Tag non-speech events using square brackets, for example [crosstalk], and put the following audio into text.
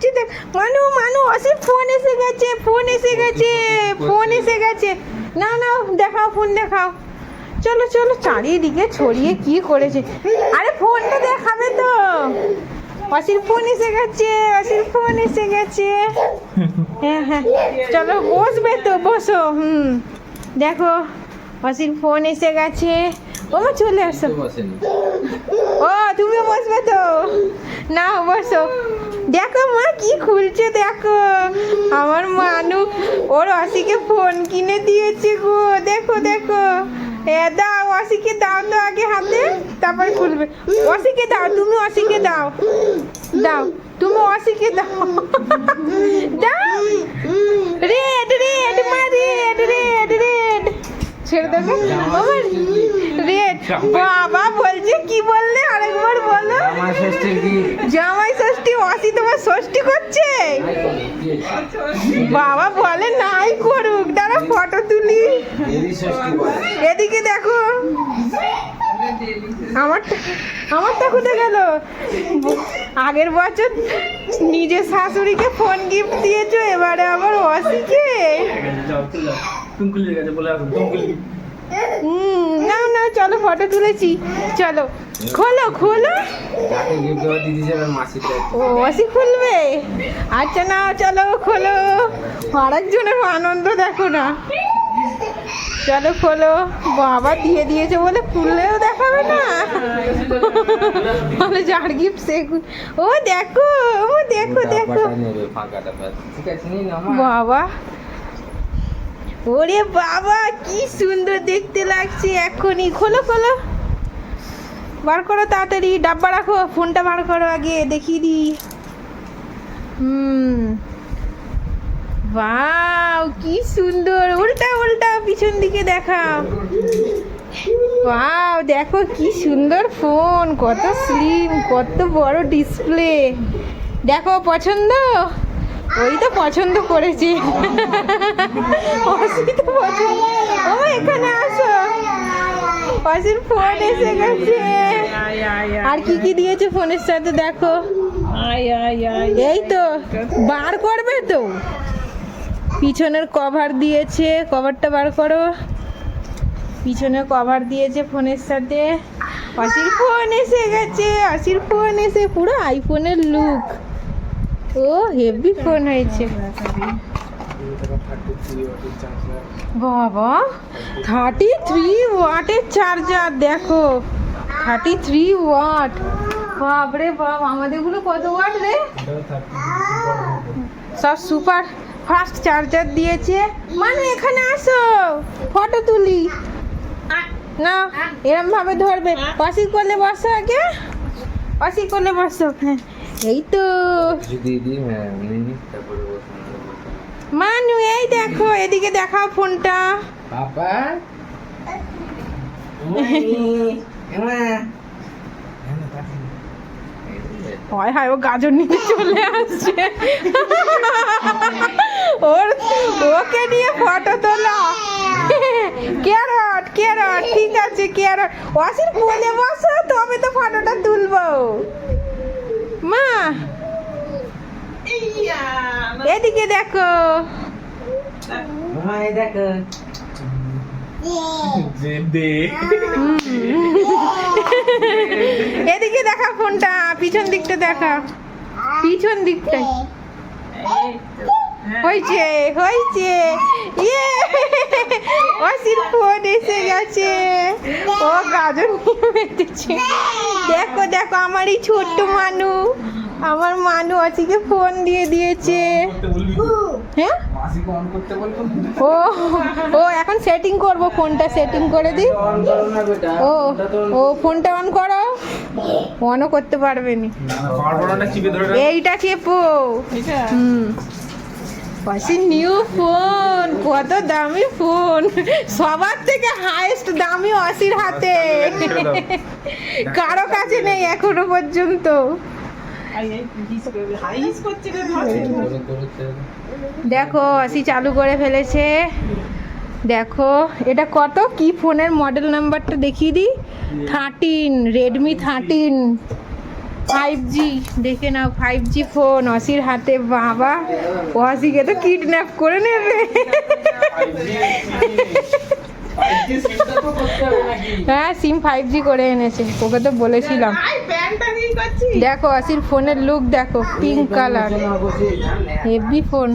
দেখ মানু মানু অসির ফোন এসে গেছে ফোন এসে গেছে ফোন এসে গেছে। না না দেখাও ফোন দেখাও। চলো চলো চারিদিকে ছড়িয়ে কি করেছে। আরে ফোনটা দেখাবে তো। অসির ফোন এসে গেছে অসির ফোন এসে গেছে। হ্যাঁ হ্যাঁ। চলো বসবে তো বসো হুম। দেখো অসির ফোন এসে গেছে। ও মা চলে আসো। ও তুমিও বসবে তো। না বসো। দেখো কি খুলছে দেখো? আমার মানু, ওর অসিকে ফোন কিনে দিয়েছে গো। দেখো দেখো। এ, দাও, অসিকে দাও তো আগে হাতে, তারপর খুলবে। অসিকে দাও, তুমি অসিকে দাও। দাও, তুমি অসিকে দাও। দাও! রেড রেড, মা, রেড রেড রেড। ছেড়ে দেবে? আমার বাবা বলছে কি বললে? আরেকবার বলো। আমার ষষ্ঠীর কি? জামাই ষষ্ঠী অসি তোমার ষষ্ঠী করছে? বাবা বলে নাই করুক দাঁড়া ফটো তুলি। ষষ্ঠী এদিকে দেখো। আমার আমারটা কোথায় গেল? আগের বছর নিজের শাশুড়িকে ফোন গিফট দিয়েছ এবারে আবার অসিকে? টুঙ্কুলির কাছে বলে আসুন টুঙ্কুলি চলো ফটো তুলেছি। চলো। খোলো খোলো। ও অসি খুলবে? আচ্ছা না চলো খোলো। আরেকজনের আনন্দ দেখো না। চলো খোলো। বাবা দিয়ে দিয়েছে বলে খুললেও দেখাবে না। বলে যার গিফট সে ও দেখো ও দেখো দেখো। বাবা। ওরে বাবা, কি সুন্দর দেখতে লাগছে এখনই। খোলো খোলো। বার করো তাড়াতাড়ি, ডাব্বা রাখো, ফোনটা বার করো আগে, দেখিয়ে দি হুম। বাও কি সুন্দর। উল্টা উল্টা, পিছন দিকে দেখাও বাও দেখো কি সুন্দর ফোন, কত স্লিম কত বড় ডিসপ্লে দেখো, পছন্দ? ওই তো পছন্দ করেছে। অসি তো পছন্দ ও, এখানে আসো। অসির ফোন এসে গেছে। আর কি কি দিয়েছে ফোনের সাথে দেখো। এই তো, বার করবে তো। পিছনের কভার দিয়েছে। কভারটা বার করো। পিছনে কভার দিয়েছে ফোনের সাথে। অসির ফোন এসে গেছে। অসির ফোন এসে পুরো আইফোনের লুক ও হেভি ফোন হয়েছে। বাবা থার্টি থ্রি ওয়াটের চার্জার দেখো। থার্টি থ্রি ওয়াট বাপরে বাপ আমাদেরগুলো কত ওয়াট রে? সব সুপার ফাস্ট চার্জার দিয়েছে। মানে এখানে আসো। ফটো তুলি। না এরম ভাবে ধরবে। অসি করলে বসো আগে। অসি করলে বসো হ্যাঁ। এই তো হ্যাঁ বসুন মানু এই দেখো এদিকে দেখাও ফোনটা। পাপা [laughs] হয় হয় ও গাজর নিতে চলে আসছে। ওর ওকে নিয়ে ফটো তোলা। ক্যারট ক্যারট ঠিক আছে ক্যারট ওয়াসির কোলে বসো তবে তো ফটোটা তুলবো। মা। এদিকে দেখো। দেখো। এদিকে দেখা ফোনটা পিছন দিকটা দেখা। পিছন দিকটা হয়েছে হয়েছে। ইয়ে! অসির ফোন এসে গেছে। ও গাজন নিয়ে মেতেছে দেখো দেখো আমার এই ছোট্ট মানু। আমার মানু অসিকে ফোন দিয়ে দিয়েছে। হ্যাঁ? মাসিকে অন করতে বলব ও ও এখন সেটিং করব ফোনটা সেটিং করে দিই। ও ও ফোনটা অন করো। অনও করতে পারবে নি। এইটা চেপো। হুম। পাশে নিউ ফোন কত দামি ফোন সবার থেকে হাইস্ট দামি অসির হাতে। কারও কাছে নেই এখনও পর্যন্ত। দেখো, অসি চালু করে ফেলেছে। দেখো, এটা কত? কি ফোনের মডেল নাম্বারটা দেখিয়ে দিই? Thirteen Redmi thirteen five G দেখে নাও ফাইভ জি ফোন অসির হাতে বাবা। অসিকে তো কিডন্যাপ করে নেবে। হ্যাঁ সিম ফাইভ জি করে এনেছে, ওকে তো বলেছিলাম। দেখো, অসির ফোনের লুক দেখো পিঙ্ক কালার হেভি ফোন